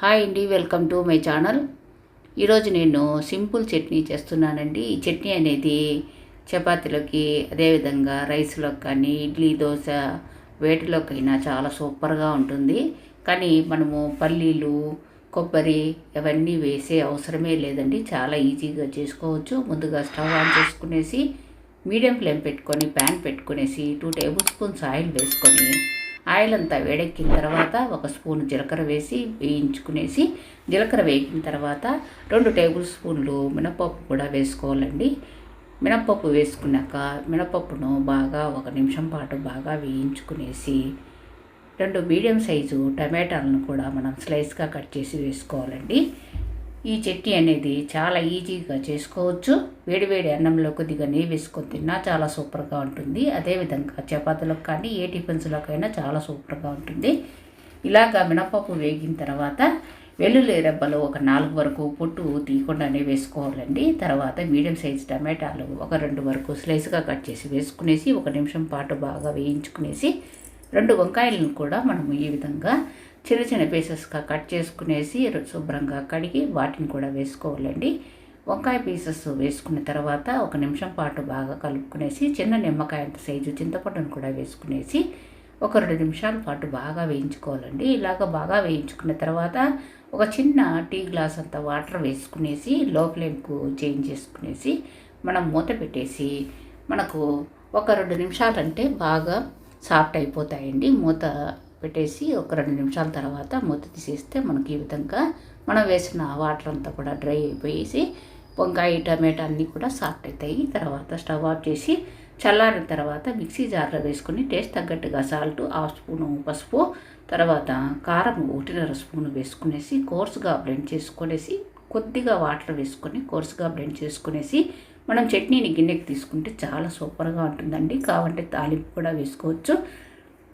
Hi అండి welcome to my channel. ఈరోజు నేను సింపుల్ చట్నీ చేస్తున్నానండి. ఈ చట్నీ అనేది చపాతీలోకి అదేవిధంగా రైస్లోకి కానీ ఇడ్లీ దోశ వేటిలోకైనా చాలా సూపర్గా ఉంటుంది. కానీ మనము పల్లీలు కొబ్బరి ఇవన్నీ వేసే అవసరమే లేదండి. చాలా ఈజీగా చేసుకోవచ్చు. ముందుగా స్టవ్ ఆన్ చేసుకునేసి మీడియం ఫ్లేమ్ పెట్టుకొని ప్యాన్ పెట్టుకునేసి టూ టేబుల్ స్పూన్స్ ఆయిల్ వేసుకొని ఆయిల్ అంతా వేడెక్కిన తర్వాత ఒక స్పూన్ జీలకర్ర వేసి వేయించుకునేసి జీలకర్ర వేగిన తర్వాత రెండు టేబుల్ స్పూన్లు మినపప్పు కూడా వేసుకోవాలండి. మినపప్పు వేసుకున్నాక మినపప్పును బాగా ఒక నిమిషం పాటు బాగా వేయించుకునేసి రెండు మీడియం సైజు టమాటాలను కూడా మనం స్లైస్గా కట్ చేసి వేసుకోవాలండి. ఈ చట్నీ అనేది చాలా ఈజీగా చేసుకోవచ్చు. వేడివేడి అన్నంలో కొద్దిగా నెయ్యి వేసుకొని తిన్నా చాలా సూపర్గా ఉంటుంది. అదేవిధంగా చపాతీలకు కానీ ఏ టిఫిన్స్లోకైనా చాలా సూపర్గా ఉంటుంది. ఇలాగా మినపప్పు వేగిన తర్వాత వెల్లుల్లి రెబ్బలు ఒక నాలుగు వరకు పొట్టు తీయకుండానే వేసుకోవాలండి. తర్వాత మీడియం సైజ్ టమాటాలు ఒక రెండు వరకు స్లైస్గా కట్ చేసి వేసుకునేసి ఒక నిమిషం పాటు బాగా వేయించుకునేసి రెండు వంకాయలను కూడా మనము ఈ విధంగా చిన్న చిన్న పీసెస్గా కట్ చేసుకునేసి శుభ్రంగా కడిగి వాటిని కూడా వేసుకోవాలండి. వంకాయ పీసెస్ వేసుకున్న తర్వాత ఒక నిమిషం పాటు బాగా కలుపుకునేసి చిన్న నిమ్మకాయ అంత సైజు చింతపండును కూడా వేసుకునేసి ఒక రెండు నిమిషాల పాటు బాగా వేయించుకోవాలండి. ఇలాగ బాగా వేయించుకున్న తర్వాత ఒక చిన్న టీ గ్లాస్ అంత వాటర్ వేసుకునేసి లో ఫ్లేమ్కు చేంజ్ చేసుకునేసి మనం మూత పెట్టేసి మనకు ఒక రెండు నిమిషాలంటే బాగా సాఫ్ట్ అయిపోతాయండి. మూత పెట్టేసి ఒక రెండు నిమిషాల తర్వాత మూత తీసేస్తే మనకి ఈ విధంగా మనం వేసిన వాటర్ అంతా కూడా డ్రై అయిపోయేసి వంకాయ టమాటా అన్నీ కూడా సాఫ్ట్ అవుతాయి తర్వాత స్టవ్ ఆఫ్ చేసి చల్లారిన తర్వాత మిక్సీ జార్లో వేసుకొని టేస్ట్ తగ్గట్టుగా సాల్ట్ హాఫ్ స్పూను పసుపు తర్వాత కారం ఒకటిన్నర స్పూన్ వేసుకునేసి కోర్సుగా బ్లెండ్ చేసుకునేసి కొద్దిగా వాటర్ వేసుకొని కోర్సుగా బ్లెండ్ చేసుకునేసి మనం చట్నీని గిన్నెకి తీసుకుంటే చాలా సూపర్గా ఉంటుందండి. కావంటే తాలింపు కూడా వేసుకోవచ్చు.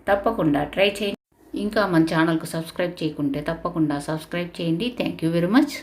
తప్పకుండా ట్రై చేయండి. ఇంకా మన ఛానల్కు సబ్స్క్రైబ్ చేయకుంటే తప్పకుండా సబ్స్క్రైబ్ చేయండి. Thank you very much.